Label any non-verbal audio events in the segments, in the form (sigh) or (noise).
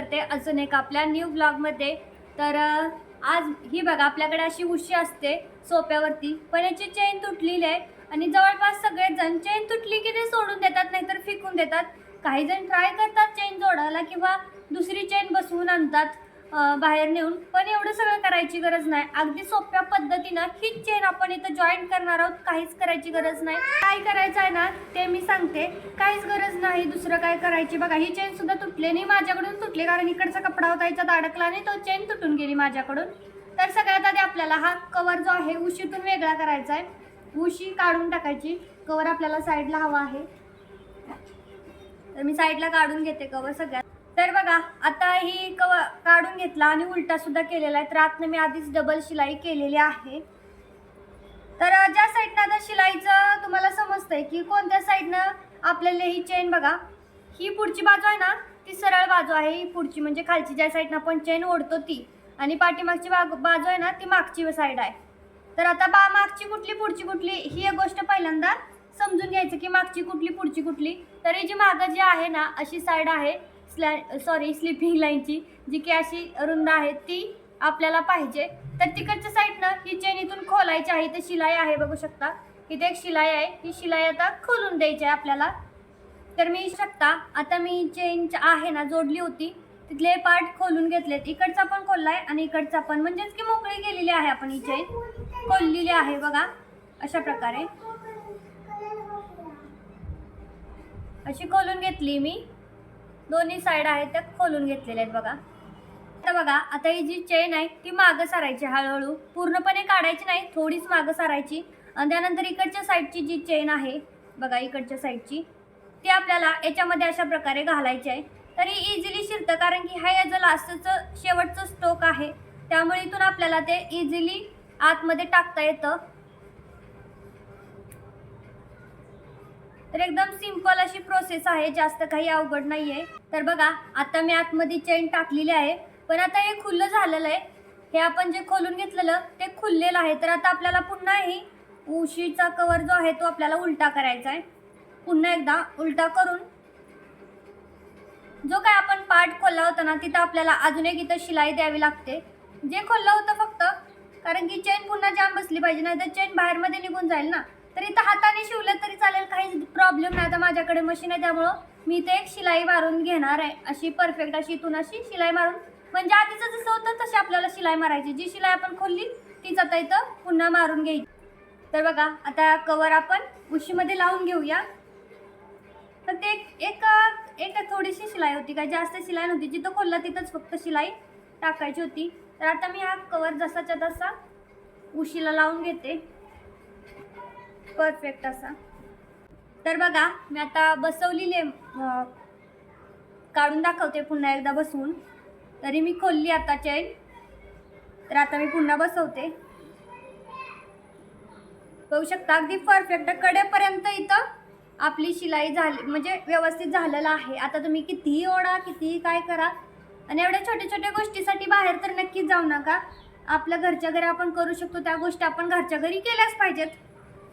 करते अजून एक आपल्या न्यू ब्लॉगमध्ये तर आज ही बघा आपल्याकडे अशी उशी असते सोप्यावरती पण याची चेन तुटलेली आहे. आणि जवळपास सगळेजण चेन तुटली की ते सोडून देतात नाहीतर फेकून देतात. काही जण ट्राय करतात चेन जोडायला किंवा दुसरी चेन बसवून आणतात. बाहेर नेऊन. पण एवढं सगळं करायची गरज नाही. अगदी सोप्या पद्धतीनं हीच चेन आपण इथं जॉईन करणार आहोत. काहीच करायची गरज नाही. काय करायचं आहे ना ते मी सांगते. काहीच गरज नाही दुसरं काय करायची. बघा ही चेन सुद्धा तुटली नाही माझ्याकडून तुटली. कारण इकडचा कपडा होता याच्यात अडकला आणि तो चेन तुटून गेली माझ्याकडून. तर सगळ्यात आधी आपल्याला हा कवर जो आहे उशीतून वेगळा करायचा आहे. उशी काढून टाकायची. कवर आपल्याला साईडला हवा आहे. तर मी साईडला काढून घेते कवर सगळ्यात. तर बघा आता ही कव काढून घेतला आणि उलटा सुद्धा केलेला आहे. तर आतनं मी आधीच डबल शिलाई केलेली आहे. तर ज्या साईडनं आता शिलाईचं तुम्हाला समजतंय की कोणत्या साईडनं आपल्याला ही चेन बघा ही पुढची बाजू आहे ना ती सरळ बाजू आहे. ही पुढची म्हणजे खालची ज्या साईडनं आपण चेन ओढतो ती. आणि पाठीमागची बाग बाजू आहे ना ती मागची साईड आहे. तर आता बा मागची कुठली पुढची कुठली ही एक गोष्ट पहिल्यांदा समजून घ्यायचं की मागची कुठली पुढची कुठली. तर ही जी मागं जी आहे ना अशी साईड आहे. स्लॅ सॉरी स्लिपिंग लाईनची जी की अशी रुंद आहे ती आपल्याला पाहिजे. तर तिकडच्या साईडनं ही चेन इथून खोलायची आहे इथे शिलाई आहे बघू शकता. इथे एक शिलाई आहे ही शिलाई आता खोलून द्यायची आहे आपल्याला. तर मी शकता आता मी चेन आहे ना जोडली होती तिथले पार्ट खोलून घेतलेत. इकडचा पण खोललाय आणि इकडचा पण. म्हणजेच की मोकळी गेलेली आहे आपण ही चेन खोललेली आहे बघा अशा प्रकारे. अशी खोलून घेतली मी. दोन्ही साईड आहेत त्या खोलून घेतलेल्या आहेत बघा. आता बघा आता ही जी चेन आहे ती मागं सारायची हळूहळू. पूर्णपणे काढायची नाही थोडीच मागं सारायची. आणि त्यानंतर इकडच्या साईडची जी चेन आहे बघा इकडच्या साईडची ती आपल्याला याच्यामध्ये अशा प्रकारे घालायची आहे. तरी इझिली शिरतं कारण की हा याचं लास्टचं शेवटचं स्टोक आहे त्यामुळे इथून आपल्याला ते इझिली आतमध्ये टाकता येतं. तर एकदम सिंपल अशी प्रोसेस आहे जास्त काही अवघड नाही आहे तर बघा आता मी आतमध्ये चेन टाकलेली आहे. पण आता हे खुल्लं झालेलं आहे. हे आपण जे खोलून घेतलेलं ते खुललेलं आहे. तर आता आपल्याला पुन्हा ही उशीचा कवर जो आहे तो आपल्याला उलटा करायचा आहे. पुन्हा एकदा उलटा करून जो काय आपण पार्ट खोलला होता ना तिथं आपल्याला अजून एक इथं शिलाई द्यावी लागते. जे खोललं होतं फक्त कारण की चेन पुन्हा जाम बसली पाहिजे नाही तर चेन बाहेरमध्ये निघून जाईल ना. तर इथं हाताने शिवलं तरी चालेल काही प्रॉब्लेम नाही. आता माझ्याकडे मशीन आहे त्यामुळं मी ते एक शिलाई मारून घेणार आहे. अशी परफेक्ट अशी इथून अशी शिलाई मारून. म्हणजे आधीचं जसं होतं तशी आपल्याला शिलाई मारायची. जी शिलाई आपण खोलली तीच आता इथं पुन्हा मारून घ्यायची. तर बघा आता कवर आपण उशीमध्ये लावून घेऊया. तर ते एक एक थोडीशी शिलाई होती. काय जास्त शिलाई नव्हती. जिथं खोलला तिथंच फक्त शिलाई टाकायची होती. तर आता मी हा कवर जसाच्या तसा उशीला लावून घेते. परफेक्ट असा. तर बघा मी आता बसवलेले काढून दाखवते पुन्हा एकदा बसवून. तरी मी खोलली आता चैन तर आता मी पुन्हा बसवते. बघू शकता अगदी परफेक्ट कडेपर्यंत इथं आपली शिलाई झाली म्हणजे व्यवस्थित झालेलं आहे. आता तुम्ही कितीही ओढा कितीही काय करा आणि एवढ्या छोट्या छोट्या गोष्टीसाठी बाहेर तर नक्कीच जाऊ नका. आपल्या घरच्या घरी आपण करू शकतो त्या गोष्टी आपण घरच्या घरी केल्याच पाहिजेत.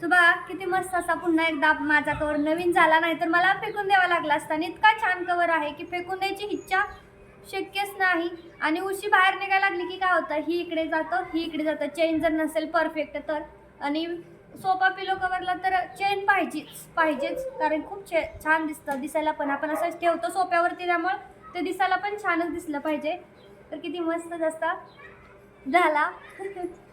सो बघा किती मस्त असा पुन्हा एकदा माझा कवर नवीन झाला नाही तर मला फेकून द्यावा लागला असता. आणि इतका छान कवर आहे की फेकून द्यायची इच्छा शक्यच नाही. आणि उशी बाहेर निघायला लागली की काय होतं? ही इकडे जातं ही इकडे जातं. चेन जर नसेल परफेक्ट तर. आणि सोफा पिलो कवरला तर चेन पाहिजेच पाहिजेच. कारण खूप छे छान दिसतं. दिसायला पण. आपण असंच ठेवतो सोप्यावरती त्यामुळं ते दिसायला पण छानच दिसलं पाहिजे. तर किती मस्त जास्त झाला. (laughs)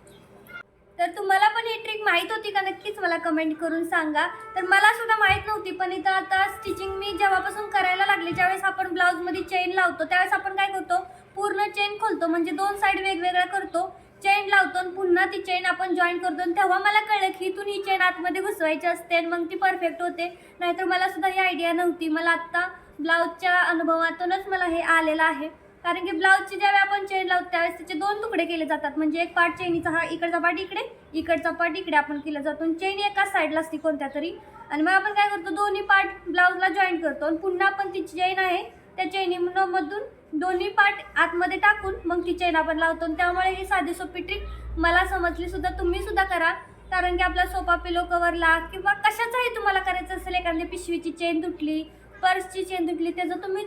तर तुम्हाला पण ही ट्रिक माहीत होती का? नक्कीच मला कमेंट करून सांगा. तर मला सुद्धा माहीत नव्हती पण इथं आता स्टिचिंग मी जेव्हापासून करायला लागले ज्यावेळेस आपण ब्लाऊजमध्ये चेन लावतो त्यावेळेस आपण काय करतो? पूर्ण चेन खोलतो म्हणजे दोन साईड वेगवेगळ्या करतो. चेन लावतो आणि पुन्हा ती चेन आपण जॉईन करतो. आणि तेव्हा मला कळलं की इथून ही चेन आतमध्ये घुसवायची असते आणि मग ती परफेक्ट होते. नाहीतर मला सुद्धा ही आयडिया नव्हती. मला आत्ता ब्लाऊजच्या अनुभवातूनच मला हे आलेलं आहे. कारण की ब्लाऊजची ज्यावेळी आपण चेन लावतो त्यावेळेस त्याचे दोन तुकडे केले जातात. म्हणजे एक पार्ट चेनीचा हा इकडचा पार्ट इकडे इकडचा पार्ट इकडे आपण केला जातो. आणि चेन एकाच साईडला असते कोणत्या तरी. आणि मग आपण काय करतो दोन्ही पार्ट ब्लाऊजला जॉईन करतो. आणि पुन्हा आपण ती चेन आहे त्या चेनीमधून दोन्ही पार्ट आतमध्ये टाकून मग ती चेन आपण लावतो. आणि त्यामुळे ही साधी सोपी ट्रिक मला समजली सुद्धा तुम्ही सुद्धा करा. कारण की आपला सोपा पिलो कवरला किंवा कशाचाही तुम्हाला करायचं असेल एखादी पिशवीची चेन तुटली पर्सची चेन तुटली त्याचं तुम्ही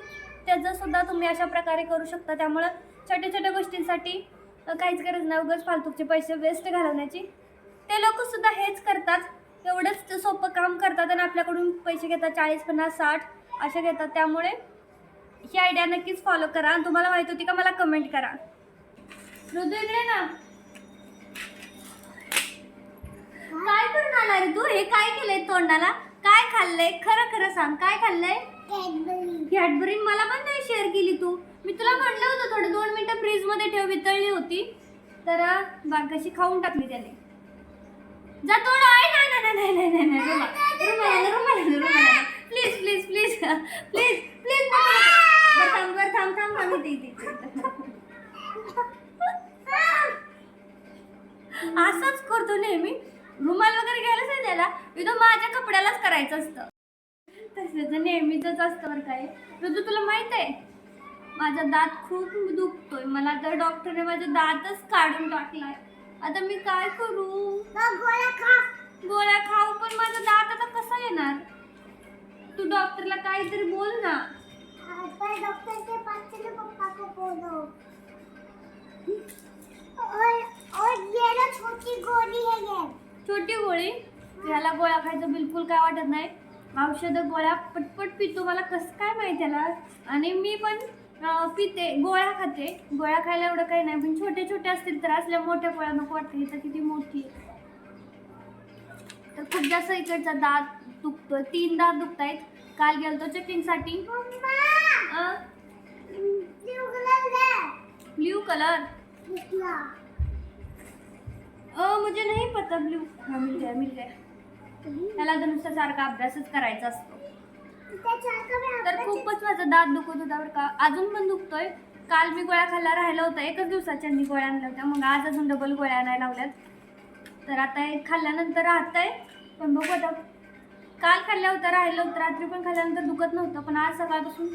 त्याचं सुद्धा तुम्ही अशा प्रकारे करू शकता. त्यामुळं छोट्या छोट्या गोष्टींसाठी काहीच गरज नाही. उगाच फालतूचे पैसे वेस्ट घालवण्याची. ते लोक सुद्धा हेच करतात. एवढंच ते सोपं काम करतात आणि आपल्याकडून पैसे घेतात. चाळीस पन्नास साठ असे घेतात. त्यामुळे ही आयडिया नक्कीच फॉलो करा. आणि तुम्हाला माहीत होती का मला कमेंट करा. ऋतू इकडे ना. काय करून आला रे तू? हे काय केलंय तोंडाला? काय खाल्लंय? खरं खरं सांग. काय खाल्लंय? कॅडबरी मला पण नाही शेअर केली तू मी तुला म्हणलं होतं थोडं दोन मिनटं फ्रीजमध्ये ठेव वितळली होती तर बाग कशी खाऊन टाकली त्याने जा थोडं आहे ना ना नाही नाही नाही नाही रुमाला रुमाला रुमाला please please please please please थांब बर थांब थांब थांब इथे इथे असंच करतो नेहमी रुमाल वगैरे घ्यायलाच नाही त्याला इथं माझ्या कपड्यालाच करायचं असतं तसं नेहमीच असतं बरं काय ऋतू तुला माहीत आहे? माझा दात खूप दुखतोय. मला तर डॉक्टरने माझा दातच काढून टाकलाय. आता मी काय करू? गोळ्या खाऊ पण माझा दात आता कसा येणार? तू डॉक्टरला काहीतरी बोल ना. डॉक्टर के पास चलो पापा को बोलो और और ये ना छोटी गोली ये छोटी गोळी? ह्याला गोळ्या खायचं बिलकुल काय वाटत नाही. औषधं गोळ्या पटपट पितो. मला कसं काय माहिती त्याला आणि मी पण पिते. गोळ्या खाते. गोळ्या खायला एवढं काही नाही. पण छोटे छोटे असतील तर असल्या मोठ्या गोळ्या नको वाटते. तर किती मोठी. तर खूप जास्त इकडचा दात दुखतोय. तीन दात दुखतायत. काल गेलतो चेकिंगसाठी. ब्लू है ब्ल्यू कलर. मुझे नहीं पता ब्ल्यू. हाँ मिल गया मिल गया. त्याला तर नुसता सारखा अभ्यासच करायचा असतो. तर खूपच माझा दात दुखत होता बरं का. अजून पण दुखतोय. काल मी गोळ्या खायला राहिला होता. एकच दिवसाच्या मी गोळ्या आणल्या होत्या. मग आज अजून डबल गोळ्या आणायला लावल्यात. तर आता एक खाल्ल्यानंतर राहतंय. पण बघू आता. काल खाल्ल्या होत्या राहिलं होतं. रात्री पण खाल्ल्यानंतर दुखत नव्हतं. पण आज सकाळपासून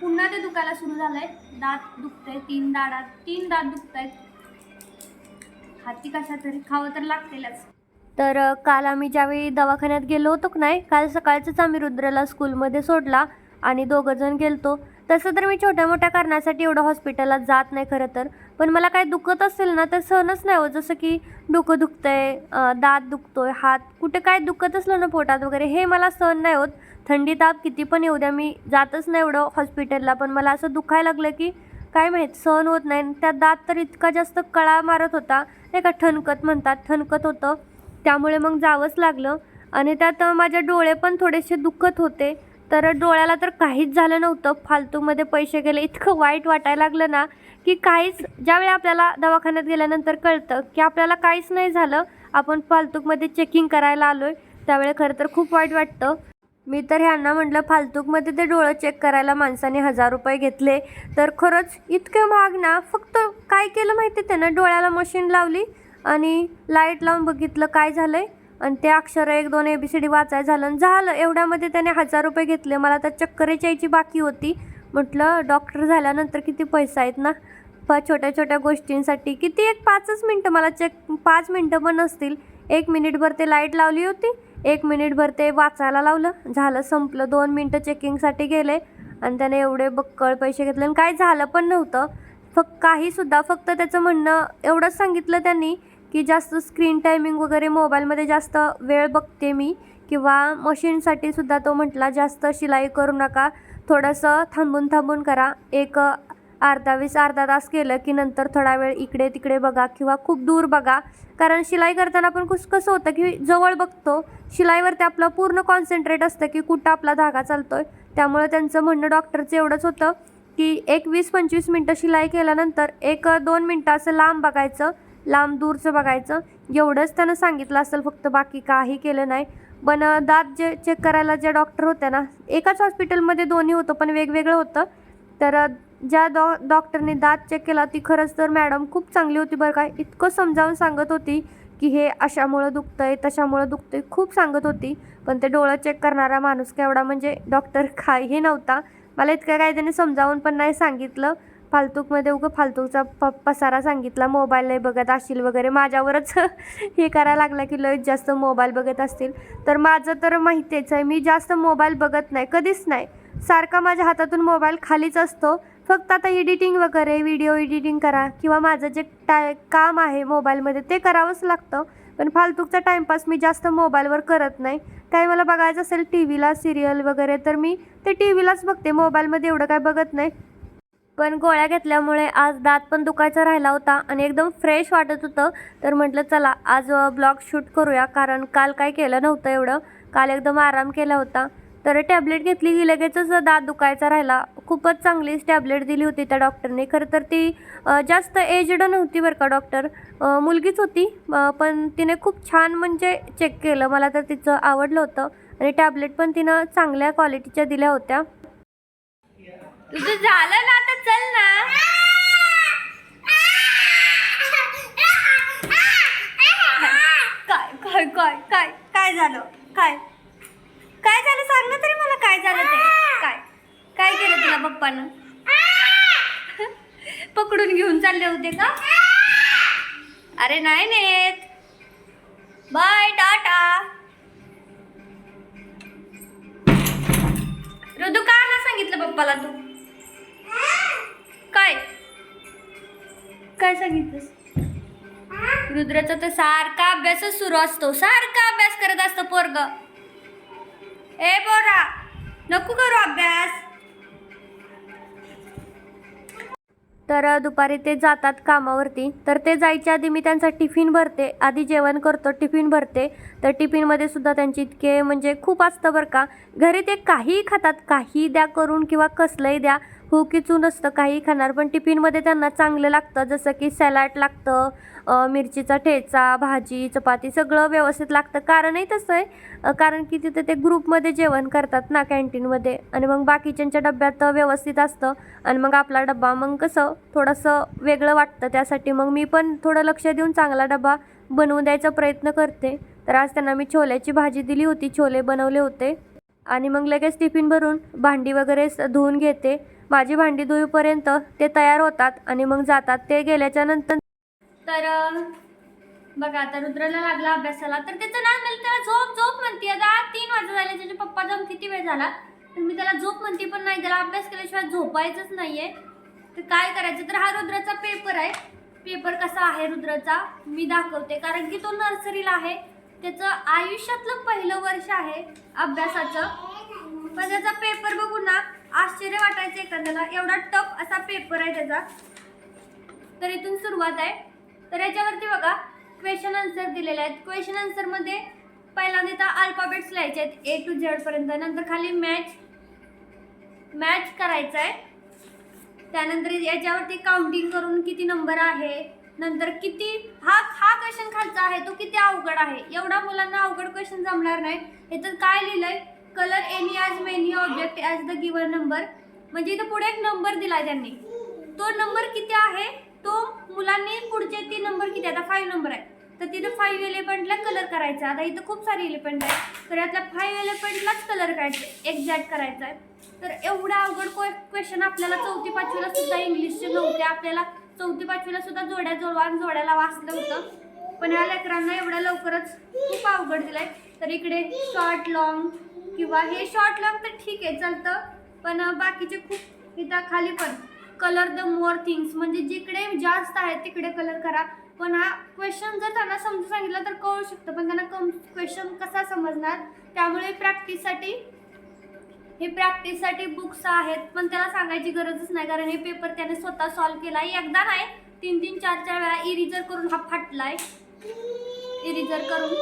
पुन्हा ते दुखायला सुरू झालंय. दात दुखतंय. तीन दाडात तीन दात दुखतायत हाती कशा तरी खावं तर लागतेलच. तर काल आम्ही ज्यावेळी दवाखान्यात गेलो होतो की नाही काल सकाळचंच आम्ही रुद्रला स्कूलमध्ये सोडला आणि दोघंजण गेलतो. तसं तर मी छोट्या मोठ्या कारणासाठी एवढं हॉस्पिटलला जात नाही खरं तर पण मला काय दुखत असेल ना तर सहनच नाही हो जसं की डोकं दुखतंय आहे दात दुखतोय हात कुठे काय दुखत असलं ना पोटात वगैरे हे मला सहन नाही होत. थंडी ताप किती पण येऊ द्या मी जातच नाही एवढं हॉस्पिटलला पण मला असं दुखायला लागलं की काय माहीत सहन होत नाही. त्या दात तर इतका जास्त कळा मारत होता नाही का ठणकत म्हणतात ठणकत होतं. त्यामुळे मग जावंच लागलं. आणि त्यात माझ्या डोळे पण थोडेसे दुखत होते. तर डोळ्याला तर काहीच झालं नव्हतं. फालतूमध्ये पैसे गेले. इतकं वाईट वाटायला लागलं ना की काहीच ज्यावेळी आपल्याला दवाखान्यात गेल्यानंतर कळतं की आपल्याला काहीच नाही झालं. आपण फालतूकमध्ये चेकिंग करायला आलो आहे त्यावेळी खरं तर खूप वाईट वाटतं. मी तर ह्यांना म्हटलं फालतूकमध्ये ते डोळं चेक करायला माणसाने हजार रुपये घेतले. तर खरंच इतकं महाग ना फक्त काय केलं माहिती त्यानं? डोळ्याला मशीन लावली. आणि लाइट लावून बघितलं काय झालं आहे आणि ते अक्षर एक दोन ए बी सी डी वाचाय झालं आणि झालं. एवढ्यामध्ये त्याने हजार रुपये घेतले. मला तर चक्करच यायची बाकी होती. म्हटलं डॉक्टर झाल्यानंतर किती पैसा आहेत ना? प छोट्या छोट्या गोष्टींसाठी किती? एक पाचच मिनटं. मला चेक पाच मिनटं पण नसतील. एक मिनिटभर ते लाइट लावली होती. एक मिनिटभर ते वाचायला लावलं. झालं संपलं. दोन मिनटं चेकिंगसाठी गेले. आणि त्याने एवढे बक्कळ पैसे घेतले. आणि काय झालं पण नव्हतं. फक्त काहीसुद्धा. फक्त त्याचं म्हणणं एवढंच सांगितलं त्यांनी की जास्त स्क्रीन टायमिंग वगैरे मोबाईलमध्ये जास्त वेळ बघते मी. किंवा मशीनसाठी सुद्धा तो म्हटला जास्त शिलाई करू नका. थोडंसं थांबून थांबून करा. एक अर्धा वीस अर्धा तास केलं की नंतर थोडा वेळ इकडे तिकडे बघा किंवा खूप दूर बघा. कारण शिलाई करताना आपण कुस कसं होतं की जवळ बघतो. शिलाईवरती आपलं पूर्ण कॉन्सन्ट्रेट असतं की कुठं आपला धागा चालतो आहे त्यामुळे त्यांचं म्हणणं डॉक्टरचं एवढंच होतं की एक वीस पंचवीस मिनटं शिलाई केल्यानंतर एक दोन मिनटं असं लांब बघायचं. लांब दूरचं बघायचं. एवढंच त्यानं सांगितलं असेल फक्त बाकी काही केलं नाही. पण दात जे चेक करायला जे डॉक्टर होते ना एकाच हॉस्पिटलमध्ये दोन्ही होतं पण वेगवेगळं होतं. तर ज्या डॉ डॉक्टरने दात चेक केला ती खरंच तर मॅडम खूप चांगली होती बरं काय इतकं समजावून सांगत होती की हे अशामुळं दुखतं आहे तशामुळं दुखतं आहे खूप सांगत होती. पण ते डोळं चेक करणारा माणूस काय एवढा म्हणजे डॉक्टर (laughs) काही नव्हता. मला इतकं काय त्याने समजावून पण नाही सांगितलं. फालतूकमध्ये उगं फालतूकचा प पसारा सांगितला मोबाईल नाही बघत असतील वगैरे. माझ्यावरच (laughs) हे करायला लागला की लयच जास्त मोबाईल बघत असतील. तर माझं तर माहितीच आहे मी जास्त मोबाईल बघत नाही कधीच नाही. सारखा माझ्या हातातून मोबाईल खालीच असतो. फक्त आता एडिटिंग वगैरे व्हिडिओ एडिटिंग करा. किंवा माझं जे टाय काम आहे मोबाईलमध्ये ते करावंच लागतं. पण फालतूकचा टाईमपास मी जास्त मोबाईलवर करत नाही. काही मला बघायचं असेल टी व्हीला सिरियल वगैरे तर मी ते टी व्हीलाच बघते. मोबाईलमध्ये एवढं काय बघत नाही. पण गोळ्या घेतल्यामुळे आज दात पण दुखायचा राहिला होता आणि एकदम फ्रेश वाटत होतं. तर म्हटलं चला आज ब्लॉग शूट करूया. कारण काल काय केलं नव्हतं एवढं. काल एकदम आराम केला होता. तर टॅबलेट घेतली की लगेचच दात दुखायचा राहिला. खूपच चांगलीच टॅबलेट दिली होती त्या डॉक्टरने. खरं तर ती जास्त एजड नव्हती बरं का डॉक्टर. मुलगीच होती पण तिने खूप छान म्हणजे चेक केलं. मला तर तिचं आवडलं होतं. आणि टॅबलेट पण तिनं चांगल्या क्वालिटीच्या दिल्या होत्या. तुझं झालं ना आता चल ना. काय काय काय काय काय झालं? काय? काय झालं? सांग ना तरी मला काय झालं ते. काय? काय केलं तुला पप्पानं? पकडून घेऊन चालले होते का? अरे नाही नेत. Bye tata. ऋतू का ना सांगितलं पप्पाला तू? काय सांगितलंस? रुद्राचा तर सारखा अभ्यासच सुरू असतो. सारखा अभ्यास करत असतो पोरग. ए पोरा नको करू अभ्यास. तर दुपारी ते जातात कामावरती. तर ते जायच्या आधी मी त्यांचा टिफिन भरते. आधी जेवण करतो टिफिन भरते. तर टिफिनमध्ये सुद्धा त्यांची इतके म्हणजे खूप असतं बरं का. घरी ते काहीही खातात. काही द्या करून किंवा कसलंही द्या. हो की नसतं काही खाणार पण टिफिनमध्ये त्यांना चांगलं लागतं जसं की सॅलाड लागतं मिरचीचा ठेचा भाजी चपाती सगळं व्यवस्थित लागतं. कारणही तसं आहे कारण की तिथे ते ग्रुपमध्ये जेवण करतात ना कॅन्टीनमध्ये. आणि मग बाकीच्यांच्या डब्यात व्यवस्थित असतं आणि मग आपला डब्बा मग कसं थोडंसं वेगळं वाटतं. त्यासाठी मग मी पण थोडं लक्ष देऊन चांगला डबा बनवून द्यायचा प्रयत्न करते. तर आज त्यांना मी छोल्याची भाजी दिली होती छोले बनवले होते. आणि मग लगेच टिफिन भरून भांडी वगैरे स- धुवून घेते. माझी भांडी धुईपर्यंत ते तयार होतात आणि मग जातात. ते गेल्याच्यानंतर तर बघा आता रुद्राला लागला अभ्यासाला. तर त्याचं नाव नाही त्याला झोप झोप म्हणते. आता तीन वाजता झाले त्याचे पप्पा जाऊन किती वेळ झाला? तर मी त्याला झोप म्हणते पण नाही. त्याला अभ्यास केल्याशिवाय झोपायचंच नाहीये. तर काय करायचं? तर हा रुद्राचा पेपर आहे. पेपर कसा आहे रुद्राचा? मी दाखवते. कारण की तो नर्सरीला आहे. त्याचं आयुष्यातलं पहिलं वर्ष आहे अभ्यासाचं. पण त्याचा पेपर बघू ना. आश्चर्य वाटायचं एखाद्याला. एवढा टफ असा पेपर आहे त्याचा. तर इथून सुरुवात आहे. तर याच्यावरती बघा क्वेश्चन आन्सर दिलेले आहेत. क्वेश्चन आन्सरमध्ये पहिल्यांदा इथं अल्फाबेट्स लिहायचे आहेत. ए टू झेड पर्यंत. नंतर खाली मॅच मॅच करायचं आहे. त्यानंतर याच्यावरती काउंटिंग करून किती नंबर आहे. नंतर किती हा हा क्वेश्चन खालचा आहे. तो किती अवघड आहे. एवढा मुलांना अवघड क्वेश्चन जमणार नाही. याच्यात काय लिहिलंय? Colour any as many object as the giver number म्हणजे इथं पुढे एक नंबर दिला त्यांनी. तो नंबर किती आहे? तो मुलांनी पुढचे तीन नंबर किती आता फाईव्ह नंबर आहे तर तिथं फाईव्ह एलिफंटला कलर करायचा. आता इथं खूप सारे एलिफंट आहे तर यातल्या फाईव्ह एलिफंटलाच कलर करायचे. एक्झॅक्ट करायचा आहे. तर एवढा अवघड क्वेश्चन आपल्याला चौथी पाचवीला सुद्धा इंग्लिशचे नव्हते. आपल्याला चौथी पाचवीला सुद्धा जोड्या जोडवान जोड्याला वाचलं होतं. पण ह्या लेकरांना एवढ्या लवकरच खूप अवघड दिलाय. तर इकडे शॉर्ट लॉंग किंवा हे शॉर्ट लॉंग तर ठीक आहे चालतं. पण बाकीचे खूप इथं खाली पण. कलर द मोर थिंग्स म्हणजे जिकडे जास्त आहे तिकडे कलर करा. पण हा क्वेश्चन जर त्यांना समजून सांगितलं तर कळू शकतं. पण त्यांना कम क्वेश्चन कसा समजणार? त्यामुळे प्रॅक्टिससाठी हे प्रॅक्टिससाठी बुक्स आहेत. पण त्याला सांगायची गरजच नाही. कारण हे पेपर त्याने स्वतः सॉल्व्ह केला आहे एकदा नाही तीन तीन चार चार वेळा इरिजर करून हा फाटला आहे इरिजर करून.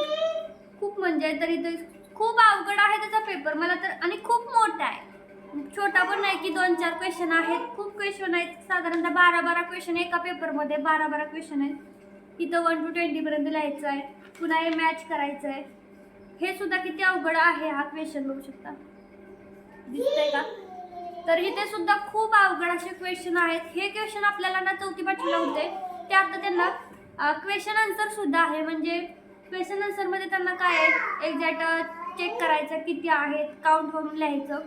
खूप म्हणजे तर इथं खूप अवघड आहे त्याचा पेपर मला तर आणि खूप मोठा आहे. छोटा पण नाही की दोन चार क्वेश्चन आहेत. खूप क्वेश्चन आहेत. साधारणतः बारा बारा क्वेश्चन एका पेपरमध्ये बारा बारा क्वेश्चन आहेत. इथं वन टू ट्वेंटीपर्यंत लिहायचं आहे. पुन्हा हे मॅच करायचं आहे. हे सुद्धा किती अवघड आहे हा क्वेश्चन बघू शकता. दिसतंय का? तर इथे सुद्धा खूप अवघड असे क्वेश्चन आहेत. हे क्वेश्चन आपल्याला ना चौथी पाचवीला होते. ते आता त्यांना क्वेश्चन आन्सर सुद्धा आहे. म्हणजे क्वेश्चन आन्सरमध्ये त्यांना काय आहे? एक्झॅक्ट चेक करायचं किती आहेत काउंट करून लिहायचं.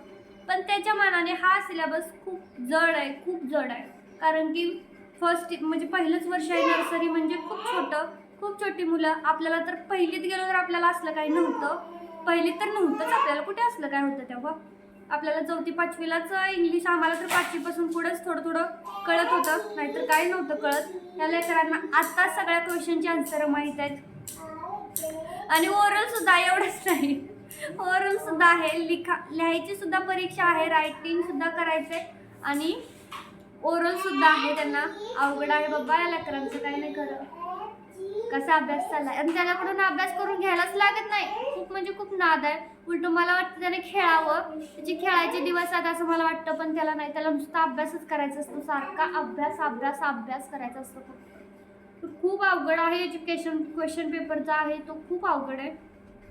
पण त्याच्या मानाने हा सिलेबस खूप जड आहे खूप जड आहे. कारण की फर्स्ट म्हणजे पहिलंच वर्ष आहे नर्सरी म्हणजे खूप छोटं खूप छोटी मुलं. आपल्याला तर पहिलीत गेलो तर आपल्याला असलं काही नव्हतं. पहिलीत तर नव्हतंच आपल्याला कुठे असलं काय होतं तेव्हा. आपल्याला चौथी पाचवीलाच इंग्लिश आम्हाला तर पाचवीपासून पुढेच थोडं थोडं कळत होतं. नाहीतर काय नव्हतं कळत. त्या लेकरांना आत्ता सगळ्या क्वेश्चनची आन्सर माहीत आहेत. आणि ओरल सुद्धा एवढंच नाही. ओरल सुद्धा आहे लिखा लिहायची सुद्धा परीक्षा आहे रायटिंग सुद्धा आहे आणि ओरल सुद्धा आहे त्यांना. अवघड आहे बाबा या लेकरांचं काही नाही खरं. कसा अभ्यास चाललाय? आणि त्याच्याकडून अभ्यास करून घ्यायलाच लागत नाही. खूप म्हणजे खूप नाद आहे. उलट मला वाटतं त्याने खेळावं. त्याचे खेळायचे दिवस आहेत असं मला वाटतं पण त्याला नाही. त्याला नुसता अभ्यासच करायचा असतो. सारखा अभ्यास अभ्यास अभ्यास करायचा असतो खूप अवघड आहे एज्युकेशन क्वेश्चन पेपरचा आहे तो खूप अवघड आहे.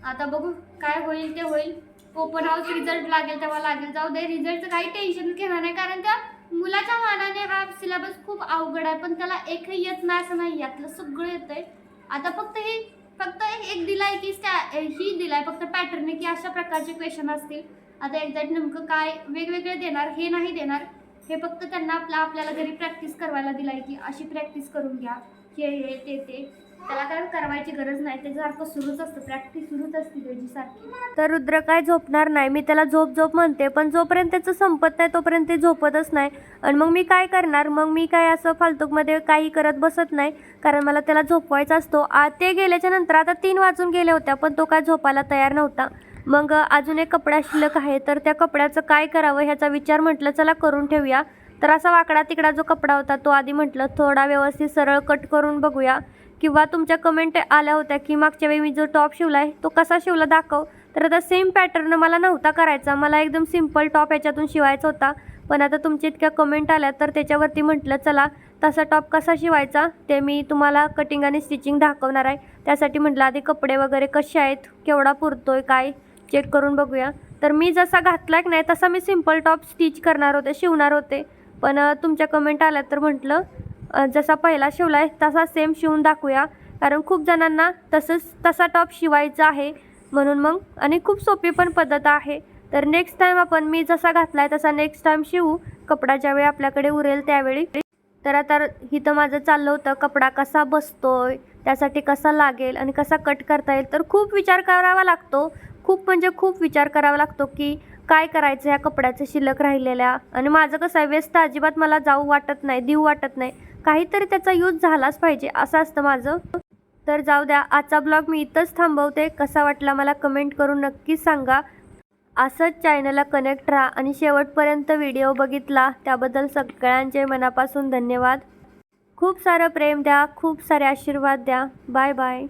आता बघू काय होईल ते होईल. ओपन हाऊस रिझल्ट लागेल तेव्हा लागेल. जाऊ दे रिझल्टचं काही टेन्शन घेणार नाही. कारण त्या मुलाच्या मानाने हा सिलेबस खूप अवघड आहे. पण त्याला एकही येत नाही असं नाही यातलं सगळं आहे आता फक्त हे फक्त एक दिलाय की स्टॅ ही दिलाय. फक्त पॅटर्न की अशा प्रकारचे क्वेश्चन असतील. आता एक्झॅक्ट नेमकं काय वेगवेगळे देणार हे नाही देणार. हे फक्त त्यांना आपला आपल्याला घरी प्रॅक्टिस करवायला दिलाय की अशी प्रॅक्टिस करून घ्या. हे हे ते ते. त्याला काय करवायची गरज नाही त्याच्यासारखं सुरूच असतं प्रॅक्टिस सुरूच असते त्याची सारखी. तर रुद्र काय झोपणार नाही मी त्याला झोप झोप म्हणते पण जोपर्यंत त्याचं संपत नाही तोपर्यंत ते झोपतच नाही. आणि मग मी काय करणार? मग मी काय असं फालतूकमध्ये काही करत बसत नाही कारण मला त्याला झोपवायचा असतो. आ ते गेल्याच्यानंतर आता तीन वाजून गेले होत्या पण तो काय झोपायला तयार नव्हता. मग अजून एक कपडा शिल्लक आहे तर त्या कपड्याचं काय करावं ह्याचा विचार म्हटलं चला करून ठेवूया. तर असा वाकडा तिकडा जो कपडा होता तो आधी म्हटलं थोडा व्यवस्थित सरळ कट करून बघूया. किंवा तुमच्या कमेंट आल्या होत्या की मागच्या वेळी मी जो टॉप शिवला आहे तो कसा शिवला दाखव. तर आता सेम पॅटर्न मला नव्हता करायचा. मला एकदम सिंपल टॉप याच्यातून शिवायचा होता. पण आता तुमच्या इतक्या कमेंट आल्या तर त्याच्यावरती म्हटलं चला तसा टॉप कसा शिवायचा? ते मी तुम्हाला कटिंग आणि स्टिचिंग दाखवणार आहे. त्यासाठी म्हटलं आधी कपडे वगैरे कसे आहेत? केवढा पुरतो आहे काय? चेक करून बघूया. तर मी जसा घातला की नाही तसा मी सिंपल टॉप स्टिच करणार होते शिवणार होते. पण तुमच्या कमेंट आल्या तर म्हटलं जसा पहिला शिवला आहे तसा सेम शिवून दाखवूया. कारण खूप जणांना तसंच तसा टॉप शिवायचा आहे. म्हणून मग आणि खूप सोपी पण पद्धत आहे. तर नेक्स्ट टाईम आपण मी जसा घातला आहे तसा नेक्स्ट टाईम शिवू. कपडा ज्यावेळी आपल्याकडे उरेल त्यावेळी. तर आता इथं माझं चाललं होतं कपडा कसा बसतोय त्यासाठी कसा लागेल आणि कसा कट करता येईल. तर खूप विचार करावा लागतो. खूप म्हणजे खूप विचार करावा लागतो की काय करायचं ह्या कपड्याचं शिल्लक राहिलेल्या. आणि माझं कसं आहे वेस्ट अजिबात मला जाऊ वाटत नाही देऊ वाटत नाही. काहीतरी त्याचा यूज झालाच पाहिजे असं असतं माझं. तर जाऊ द्या आजचा ब्लॉग मी इथंच थांबवते. कसा वाटला मला कमेंट करून नक्कीच सांगा. असंच चॅनलला कनेक्ट राहा आणि शेवटपर्यंत व्हिडिओ बघितला. त्याबद्दल सगळ्यांचे मनापासून धन्यवाद. खूप सारं प्रेम द्या खूप सारे आशीर्वाद द्या. Bye bye